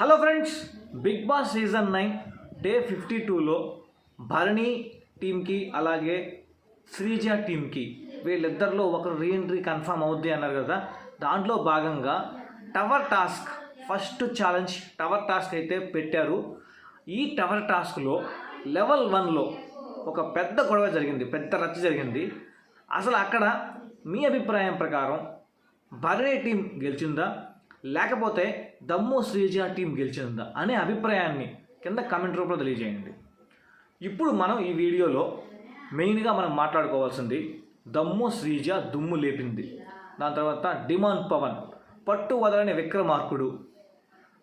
Hello friends Bigg Boss season nine day fifty టూలో భరణి టీంకి అలాగే శ్రీజ టీంకి వీళ్ళిద్దరిలో ఒకరు రీఎంట్రీ కన్ఫర్మ్ అవుద్ది అన్నారు కదా. దాంట్లో భాగంగా tower task first challenge tower task అయితే పెట్టారు. ఈ టవర్ టాస్క్లో లెవెల్ వన్లో ఒక పెద్ద గొడవ జరిగింది పెద్ద రచ్చ జరిగింది. అసలు అక్కడ మీ అభిప్రాయం ప్రకారం భరణి టీం గెలిచిందా? లేకపోతే దమ్ము శ్రీజ టీం గెలిచిందా అనే అభిప్రాయాన్ని కింద కామెంట్ రూపంలో తెలియజేయండి. ఇప్పుడు మనం ఈ వీడియోలో మెయిన్గా మనం మాట్లాడుకోవాల్సింది దమ్ము శ్రీజ దుమ్ము లేపింది. దాని తర్వాత డిమాండ్ పవన్ పట్టు వదలని విక్రమార్కుడు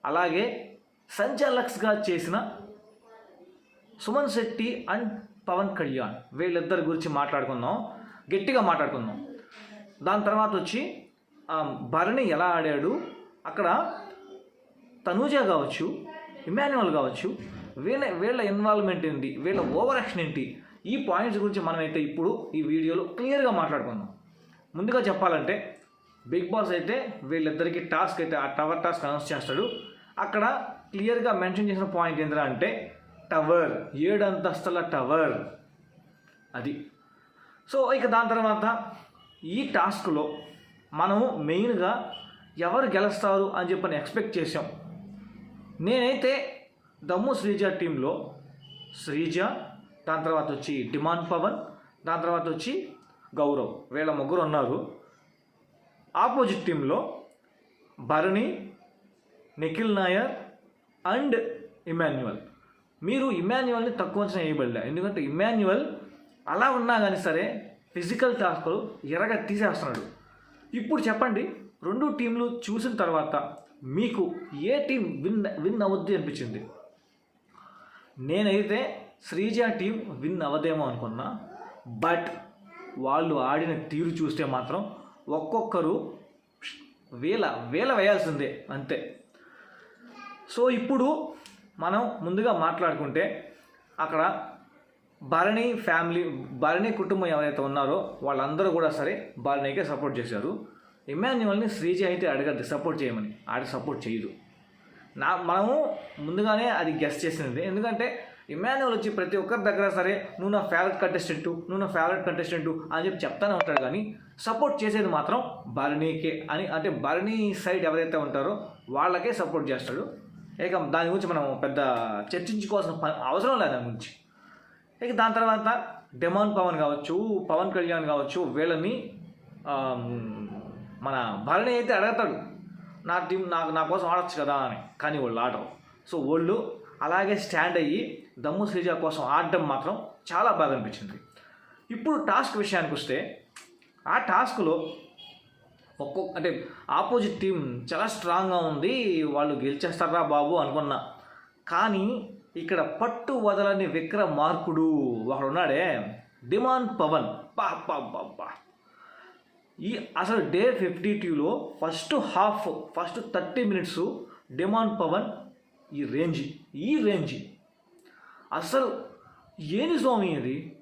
అలాగే సంచలక్స్గా చేసిన సుమన్ శెట్టి అండ్ పవన్ కళ్యాణ్ వీళ్ళిద్దరి గురించి మాట్లాడుకుందాం. గట్టిగా మాట్లాడుకుందాం. దాని తర్వాత వచ్చి భరణి ఎలా ఆడాడు? అక్కడ తనూజ కావచ్చు ఇమాన్యువల్ కావచ్చు వీళ్ళ వీళ్ళ ఇన్వాల్వ్మెంట్ ఏంటి వీళ్ళ ఓవర్ యాక్షన్ ఏంటి ఈ పాయింట్స్ గురించి మనమైతే ఇప్పుడు ఈ వీడియోలో క్లియర్గా మాట్లాడుకుందాం. ముందుగా చెప్పాలంటే బిగ్ బాస్ అయితే వీళ్ళిద్దరికీ టాస్క్ అయితే ఆ టవర్ టాస్క్ అనౌన్స్ చేస్తాడు. అక్కడ క్లియర్గా మెన్షన్ చేసిన పాయింట్ ఏంటంటే అంటే టవర్ ఏడు అంతస్తుల టవర్ అది. సో ఇక దాని తర్వాత ఈ టాస్క్లో మనము మెయిన్గా ఎవరు గెలుస్తారు అని చెప్పని ఎక్స్పెక్ట్ చేసాం నేనైతే దమ్ము శ్రీజ టీంలో శ్రీజ దాని తర్వాత వచ్చి డిమాండ్ పవన్ దాని తర్వాత వచ్చి గౌరవ్ వీళ్ళ ముగ్గురు ఉన్నారు. ఆపోజిట్ టీంలో భరణి నిఖిల్ నాయర్ అండ్ ఇమాన్యువల్ మీరు ఇమాన్యువల్ని తక్కువ అంచనా వేయబడలే. ఎందుకంటే ఇమాన్యువల్ అలా ఉన్నా కానీ సరే ఫిజికల్ టాస్క్లు ఎరగ తీసేస్తున్నాడు. ఇప్పుడు చెప్పండి రెండు టీంలు చూసిన తర్వాత మీకు ఏ టీం విన్ విన్ అవ్వద్ది అనిపించింది? నేనైతే శ్రీజ టీం విన్ అవ్వదేమో అనుకున్నా బట్ వాళ్ళు ఆడిన తీరు చూస్తే మాత్రం ఒక్కొక్కరు వేల వేల వేయాల్సిందే అంతే. సో ఇప్పుడు మనం ముందుగా మాట్లాడుకుంటే అక్కడ భరణి ఫ్యామిలీ భరణి కుటుంబం ఎవరైతే ఉన్నారో వాళ్ళందరూ కూడా సరే భరణికే సపోర్ట్ చేశారు. ఇమాన్యువల్ని శ్రీజ అయితే అడగద్దు సపోర్ట్ చేయమని. ఆడ సపోర్ట్ చేయదు. నా మనము ముందుగానే అది గెస్ట్ చేసింది ఎందుకంటే ఇమాన్యువల్ వచ్చి ప్రతి ఒక్కరి దగ్గర సరే నువ్వు నా ఫేవరెట్ కంటెస్టెంట్ నువ్వు నా ఫేవరెట్ కంటెస్టెంట్ అని చెప్పి చెప్తానే ఉంటాడు కానీ సపోర్ట్ చేసేది మాత్రం భరణికే అని అంటే భరణి సైడ్ ఎవరైతే ఉంటారో వాళ్ళకే సపోర్ట్ చేస్తాడు. ఇక దాని గురించి మనం పెద్ద చర్చించుకోవాల్సిన పని అవసరం లేదు దాని గురించి. ఇక దాని తర్వాత డెమాన్ పవన్ కావచ్చు పవన్ కళ్యాణ్ కావచ్చు వీళ్ళని మన భరణి అయితే అడగతాడు నా టీం నాకు నా కోసం ఆడొచ్చు కదా అని. కానీ వాళ్ళు ఆడరు. సో వాళ్ళు అలాగే స్టాండ్ అయ్యి దమ్ము శ్రీజ కోసం ఆడడం మాత్రం చాలా బాగా అనిపించింది. ఇప్పుడు టాస్క్ విషయానికి వస్తే ఆ టాస్క్లో ఒక్కొక్క అంటే ఆపోజిట్ టీం చాలా స్ట్రాంగ్గా ఉంది వాళ్ళు గెలిచేస్తారా బాబు అనుకున్నా. కానీ ఇక్కడ పట్టు వదలని విక్రమార్కుడు ఒకడున్నాడే డిమాండ్ పవన్. పా పా పా ఈ అసలు డే ఫిఫ్టీ టూలో first half first thirty minutes demand Pawan ఈ రేంజ్ ఈ రేంజ్. అసలు ఏని స్వామి అది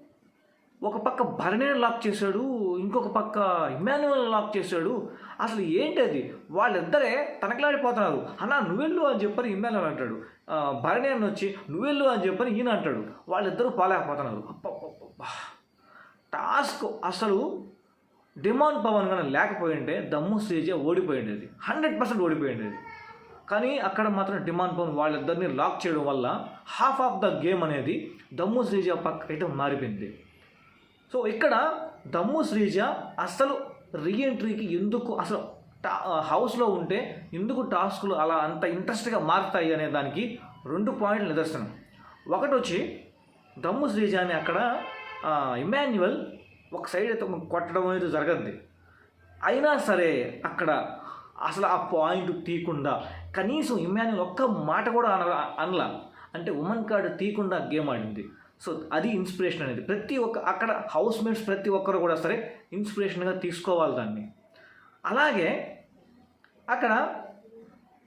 ఒక పక్క భరణే లాక్ చేశాడు ఇంకొక పక్క ఇమాన్యువల్ లాక్ చేశాడు. అసలు ఏంటి అది? వాళ్ళిద్దరే తనకలాడిపోతున్నారు. అన్నా నువ్వెళ్ళు అని చెప్పని ఇమాన్యువల్ అంటాడు. భరణే అని వచ్చి నువ్వెళ్ళు అని చెప్పని ఈయన అంటాడు. వాళ్ళిద్దరూ పాలేకపోతున్నారు టాస్క్ అసలు డిమాండ్ పవన్ కానీ లేకపోయి ఉంటే దమ్ము స్టేజ్ ఓడిపోయిండేది. హండ్రెడ్ పర్సెంట్ ఓడిపోయిండేది. కానీ అక్కడ మాత్రం డిమాండ్ పవన్ వాళ్ళిద్దరిని లాక్ చేయడం వల్ల హాఫ్ ఆఫ్ ద గేమ్ అనేది దమ్ము శ్రీజ అయితే మారిపోయింది. సో ఇక్కడ దమ్ము శ్రీజ అసలు రీఎంట్రీకి ఎందుకు అసలు టా హౌస్లో ఉంటే ఎందుకు టాస్క్లు అలా అంత ఇంట్రెస్ట్గా మారుతాయి అనే దానికి రెండు పాయింట్లు నిదర్శనం. ఒకటి వచ్చి దమ్ము శ్రీజాని అక్కడ ఇమాన్యువల్ ఒక సైడ్ అయితే కొట్టడం అనేది జరగద్ది. అయినా సరే అక్కడ అసలు ఆ పాయింట్ తీయకుండా కనీసం ఇమ్మాన్యుల్ ఒక్క మాట కూడా అన అనలా. అంటే ఉమెన్ కార్డు తీయకుండా గేమ్ ఆడింది. సో అది ఇన్స్పిరేషన్ అనేది. ప్రతి ఒక్క అక్కడ హౌస్ మేట్స్ ప్రతి ఒక్కరు కూడా సరే ఇన్స్పిరేషన్గా తీసుకోవాలి దాన్ని. అలాగే అక్కడ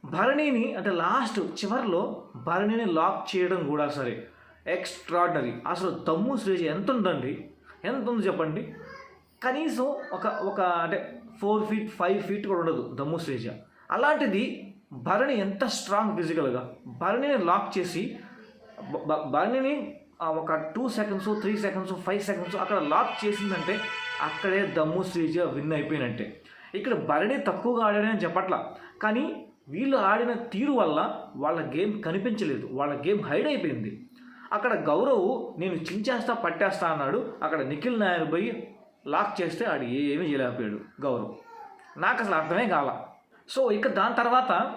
భరణిని అంటే లాస్ట్ చివరిలో భరణిని లాక్ చేయడం కూడా సరే. ఎక్స్ట్రాడినరీ అసలు దమ్ము శ్రేజ్ ఎంత ఉందండి? ఎంత ఉంది చెప్పండి? కనీసం ఒక ఒక అంటే ఫోర్ ఫీట్ ఫైవ్ ఫీట్ కూడా ఉండదు దమ్ము శ్రేజ. అలాంటిది భరణి ఎంత స్ట్రాంగ్ ఫిజికల్గా భరణిని లాక్ చేసి భరణిని ఒక two seconds three seconds five seconds అక్కడ లాక్ చేసిందంటే అక్కడే దమ్ము శ్రీజ విన్ అయిపోయినట్టే. ఇక్కడ భరణి తక్కువగా ఆడాడని చెప్పట్లా. కానీ వీళ్ళు ఆడిన తీరు వల్ల వాళ్ళ గేమ్ కనిపించలేదు. వాళ్ళ గేమ్ హైడ్ అయిపోయింది. అక్కడ గౌరవ్ నేను చించేస్తా పట్టేస్తా అన్నాడు. అక్కడ నిఖిల్ నాయర్ పోయి లాక్ చేస్తే ఆడు ఏమీ చేయలేకపోయాడు గౌరవ్. నాకు అసలు అర్థమే కాల. సో ఇక దాని తర్వాత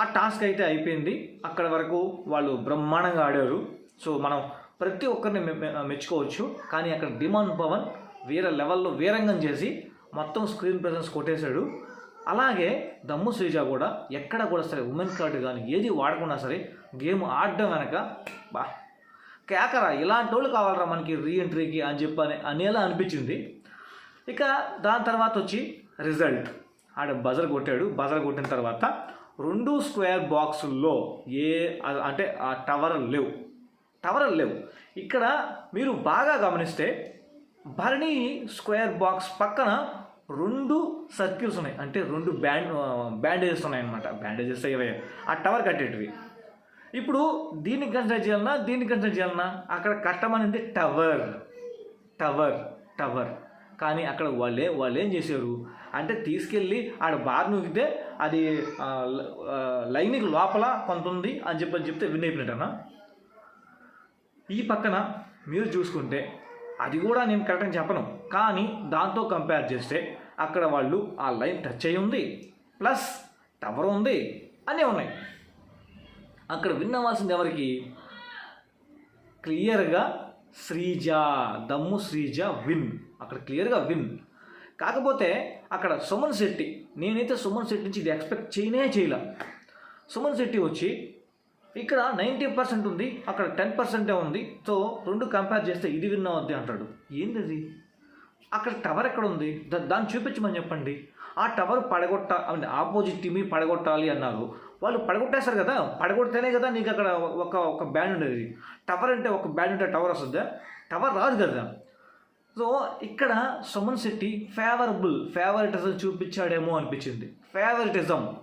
ఆ టాస్క్ అయితే అయిపోయింది. అక్కడ వరకు వాళ్ళు బ్రహ్మాండంగా ఆడారు. సో మనం ప్రతి ఒక్కరిని మె- మె- మెచ్చుకోవచ్చు. కానీ అక్కడ డిమాండ్ పవన్ వేరే లెవెల్లో వీరంగం చేసి మొత్తం స్క్రీన్ ప్రెజెన్స్ కొట్టేశాడు. అలాగే దమ్ము శ్రీజ కూడా ఎక్కడ కూడా సరే ఉమెన్ కార్డు కానీ ఏది వాడకుండా సరే గేమ్ ఆడడం వెనక బా కేకరా ఇలాంటి వాళ్ళు కావాలరా మనకి రీఎంట్రీకి అని చెప్పని అని అనేలా అనిపించింది. ఇక దాని తర్వాత వచ్చి రిజల్ట్. ఆడ బజర్ కొట్టాడు. బజర్ కొట్టిన తర్వాత రెండు స్క్వేర్ బాక్సుల్లో ఏ అ- అంటే ఆ టవర్ లేవు. టవర్ లేవు. ఇక్కడ మీరు బాగా గమనిస్తే భరణి స్క్వేర్ బాక్స్ పక్కన రెండు సర్కిల్స్ ఉన్నాయి. అంటే రెండు బ్యాండ్ బ్యాండేజెస్ ఉన్నాయి అనమాట బ్యాండేజెస్ ఇవే. ఆ టవర్ కట్టేటివి. ఇప్పుడు దీన్ని కన్స్ట్రక్ట్ చేయాలన్నా దీన్ని కన్స్ట్రక్ట్ చేయాలన్నా అక్కడ కట్టమనింది టవర్. Tower tower. కానీ అక్కడ వాళ్ళే వాళ్ళు ఏం చేశారు? అంటే తీసుకెళ్ళి ఆడ బార్ నూకితే అది లైనింగ్ లైన్కి లోపల కొంత ఉంది అని చెప్పి చెప్తే విన్ అయిపోయినట్టనా ఈ పక్కన మీరు చూసుకుంటే అది కూడా నేను కరెక్ట్ అని చెప్పను. కానీ దాంతో కంపేర్ చేస్తే అక్కడ వాళ్ళు ఆ లైన్ టచ్ అయి ఉంది ప్లస్ టవర్ ఉంది అన్నీ ఉన్నాయి. అక్కడ విన్ అవ్వాల్సింది ఎవరికి? క్లియర్గా శ్రీజ దమ్ము శ్రీజ విన్ అక్కడ క్లియర్గా విన్ కాకపోతే అక్కడ సుమన్ శెట్టి నేనైతే సుమన్ శెట్టి నుంచి ఇది ఎక్స్పెక్ట్ చేయనే చేయలే. సుమన్ శెట్టి వచ్చి ఇక్కడ నైంటీ పర్సెంట్ ఉంది అక్కడ టెన్ పర్సెంటే ఉంది. సో రెండు కంపేర్ చేస్తే ఇది విన్ అవుద్ది అంటాడు. ఏంది అది అక్కడ టవర్ ఎక్కడ ఉంది? దాన్ని చూపించమని చెప్పండి. ఆ టవర్ పడగొట్ట ఆపోజిట్ టీమ్ పడగొట్టాలి అన్నారు. వాళ్ళు పడగొట్టేస్తారు కదా పడగొడితేనే కదా నీకు అక్కడ ఒక ఒక బ్యాండ్ ఉండేది. టవర్ అంటే ఒక బ్యాండ్ ఉంటే టవర్ వస్తుందా? టవర్ రాదు కదా. సో ఇక్కడ సుమన్ శెట్టి ఫేవరబుల్ ఫేవరెటిజం చూపించాడేమో అనిపించింది. ఫేవరెటిజం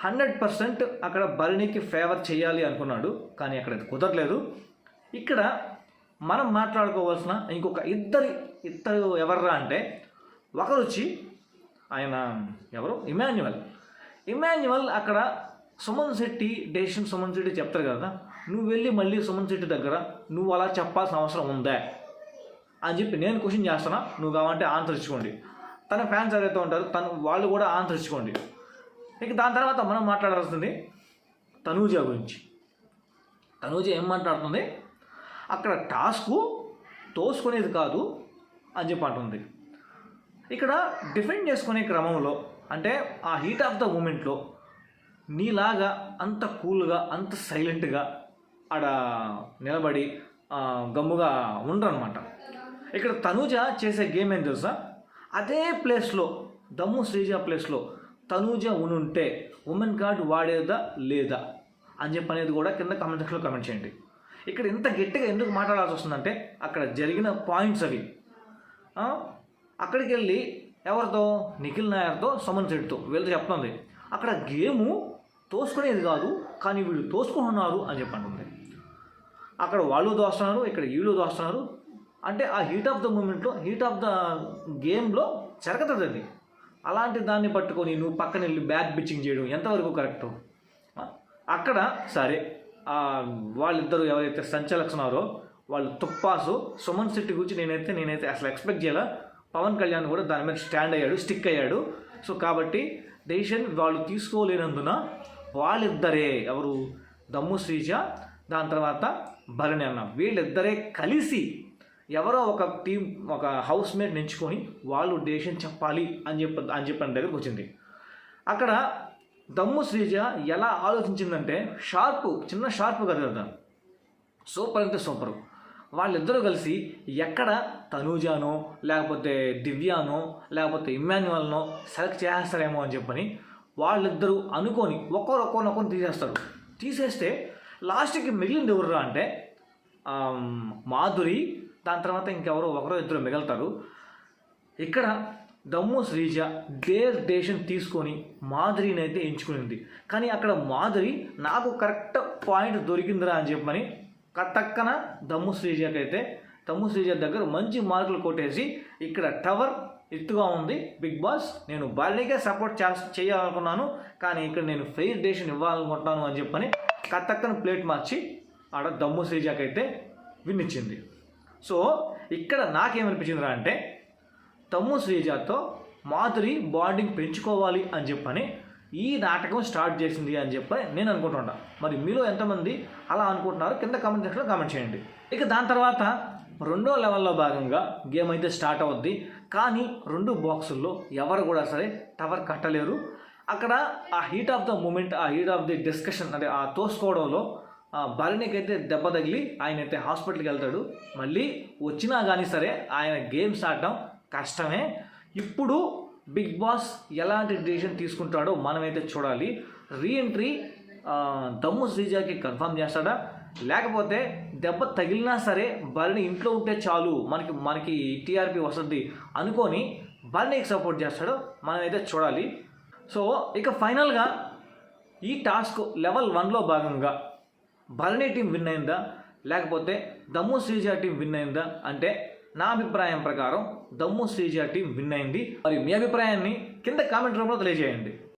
హండ్రెడ్ పర్సెంట్ అక్కడ భరణికి ఫేవర్ చేయాలి అనుకున్నాడు కానీ అక్కడ కుదరలేదు. ఇక్కడ మనం మాట్లాడుకోవాల్సిన ఇంకొక ఇద్దరి ఇద్దరు ఎవర్రా అంటే ఒకరు వచ్చి ఆయన ఎవరు? ఇమాన్యువల్. ఇమాన్యువల్ అక్కడ సుమన్ శెట్టి డెసిషన్ సుమన్ శెట్టి చెప్తారు కదా నువ్వు వెళ్ళి మళ్ళీ సుమన్ శెట్టి దగ్గర నువ్వు అలా చెప్పాల్సిన అవసరం ఉందా? అని చెప్పి నేను క్వశ్చన్ చేస్తున్నా నువ్వు కావాలంటే ఆన్సర్ ఇచ్చుకోండి. తన ఫ్యాన్స్ ఎవరైతే ఉంటారు తను వాళ్ళు కూడా ఆన్సర్ ఇచ్చుకోండి. ఇక దాని తర్వాత మనం మాట్లాడాల్సింది తనూజ గురించి. తనూజ ఏం మాట్లాడుతుంది? అక్కడ టాస్క్ తోసుకునేది కాదు అని చెప్పి అంటుంది. ఇక్కడ డిఫెండ్ చేసుకునే క్రమంలో అంటే ఆ హీట్ ఆఫ్ ద మూమెంట్లో నీలాగా అంత కూల్గా అంత సైలెంట్గా ఆడ నిలబడి గమ్ముగా ఉండరనమాట ఇక్కడ తనూజ చేసే గేమ్ ఏం తెలుసా? అదే ప్లేస్లో దమ్ము శ్రీజ ప్లేస్లో తనూజ ఉనుంటే ఉమెన్ కార్డ్ వాడేదా లేదా? అని చెప్పి అనేది కూడా కింద కామెంట్ సెక్షన్లో కామెంట్ చేయండి. ఇక్కడ ఇంత గట్టిగా ఎందుకు మాట్లాడాల్సి వస్తుందంటే అక్కడ జరిగిన పాయింట్స్ అవి. అక్కడికి వెళ్ళి ఎవరితో? నిఖిల్ నాయర్తో సమన్ శెట్టితో. వీళ్ళతో చెప్తుంది. అక్కడ గేము తోసుకునేది కాదు కానీ వీళ్ళు తోసుకుంటున్నారు అని చెప్పి అంటుంది. అక్కడ వాళ్ళు దోస్తున్నారు ఇక్కడ వీళ్ళు దోస్తున్నారు అంటే ఆ హీట్ ఆఫ్ ద మూమెంట్లో హీట్ ఆఫ్ ద గేమ్లో జరగతుంది అలాంటి దాన్ని పట్టుకొని నువ్వు పక్కన వెళ్ళి బ్యాక్ బిచ్చింగ్ చేయడం ఎంతవరకు కరెక్ట్? అక్కడ సరే వాళ్ళిద్దరూ వాళ్ళిద్దరు ఎవరైతే సంచలక్షనారో వాళ్ళు తుప్పాసు సుమన్ శెట్టి గురించి నేనైతే నేనైతే అసలు ఎక్స్పెక్ట్ చేయాల. పవన్ కళ్యాణ్ కూడా దాని మీద స్టాండ్ అయ్యాడు స్టిక్ అయ్యాడు. సో కాబట్టి డెసిషన్ వాళ్ళు తీసుకోలేనందున వాళ్ళిద్దరే ఎవరు? దమ్ము శ్రీజ దాని తర్వాత భరణి అన్న. వీళ్ళిద్దరే కలిసి ఎవరో ఒక టీం ఒక హౌస్ మేట్ ఎంచుకొని వాళ్ళు డెసిషన్ చెప్పాలి అని చెప్ప అని చెప్పిన దగ్గరకు వచ్చింది. అక్కడ దమ్ము శ్రీజ ఎలా ఆలోచించిందంటే షార్ప్ చిన్న షార్ప్ కదా. సూపర్ అంటే సూపర్. వాళ్ళిద్దరూ కలిసి ఎక్కడ తనూజానో లేకపోతే దివ్యానో లేకపోతే ఇమ్మాన్యువల్నో సెలెక్ట్ చేస్తారేమో అని చెప్పని వాళ్ళిద్దరూ అనుకొని ఒక్కొరు ఒక్కొక్కరు తీసేస్తారు. తీసేస్తే లాస్ట్కి మిగిలింది ఎవరురా అంటే మాధురి దాని తర్వాత ఇంకెవరో ఒకరో ఇద్దరు మిగులుతారు. ఇక్కడ దమ్ము శ్రీజ డేర్ డేషన్ తీసుకొని మాధురిని అయితే ఎంచుకునింది. కానీ అక్కడ మాధురి నాకు కరెక్ట్ పాయింట్ దొరికిందిరా అని చెప్పని తక్కన దమ్ము దమ్ము శ్రీజకైతే దమ్ము శ్రీజ దగ్గర మంచి మార్కులు కొట్టేసి ఇక్కడ టవర్ ఎత్తుగా ఉంది. బిగ్ బాస్ నేను బాలీకే సపోర్ట్ చేయాలనుకున్నాను. కానీ ఇక్కడ నేను ఫెయిర్ డేషన్ ఇవ్వాలనుకుంటున్నాను అని చెప్పని కత్తక్కన ప్లేట్ మార్చి ఆడ దమ్ము శ్రీజకైతే అయితే విన్నిచ్చింది సో ఇక్కడ నాకేమనిపించిందిరా అంటే తమ్ము శ్రీజాతో మాధురి బాండింగ్ పెంచుకోవాలి అని చెప్పని ఈ నాటకం స్టార్ట్ చేసింది అని చెప్పని నేను అనుకుంటున్నా మరి మీలో ఎంతమంది అలా అనుకుంటున్నారో కింద కామెంట్ సెక్షన్లో కామెంట్ చేయండి. ఇక దాని తర్వాత రెండో లెవెల్లో భాగంగా గేమ్ అయితే స్టార్ట్ అవుద్ది. కానీ రెండు బాక్సుల్లో ఎవరు కూడా సరే టవర్ కట్టలేరు. అక్కడ ఆ హీట్ ఆఫ్ ద మూమెంట్ ఆ హీట్ ఆఫ్ ది డిస్కషన్ అంటే ఆ తోసుకోవడంలో భరణికి అయితే దెబ్బ తగిలి ఆయన అయితే హాస్పిటల్కి వెళ్తాడు. మళ్ళీ వచ్చినా కానీ సరే ఆయన గేమ్స్ ఆడటం కష్టమే. ఇప్పుడు బిగ్ బాస్ ఎలాంటి డిసిషన్ తీసుకుంటాడో మనమైతే చూడాలి. రీఎంట్రీ దమ్ము శ్రీజాకి కన్ఫర్మ్ చేస్తాడా? లేకపోతే దెబ్బ తగిలినా సరే భరణి ఇంట్లో ఉంటే చాలు మనకి మనకి టీఆర్పీ వస్తుంది అనుకొని భరణికి సపోర్ట్ చేస్తాడో. మనమైతే చూడాలి. సో ఇక ఫైనల్గా ఈ టాస్క్ లెవెల్ వన్లో భాగంగా భరణి టీం విన్ అయిందా? లేకపోతే దమ్ము శ్రీజ టీం విన్ అయిందా? అంటే నా అభిప్రాయం ప్రకారం దమ్ము శ్రీజ టీం విన్ అయింది. మరి మీ అభిప్రాయాన్ని కింద కామెంట్ రూపంలో తెలియజేయండి.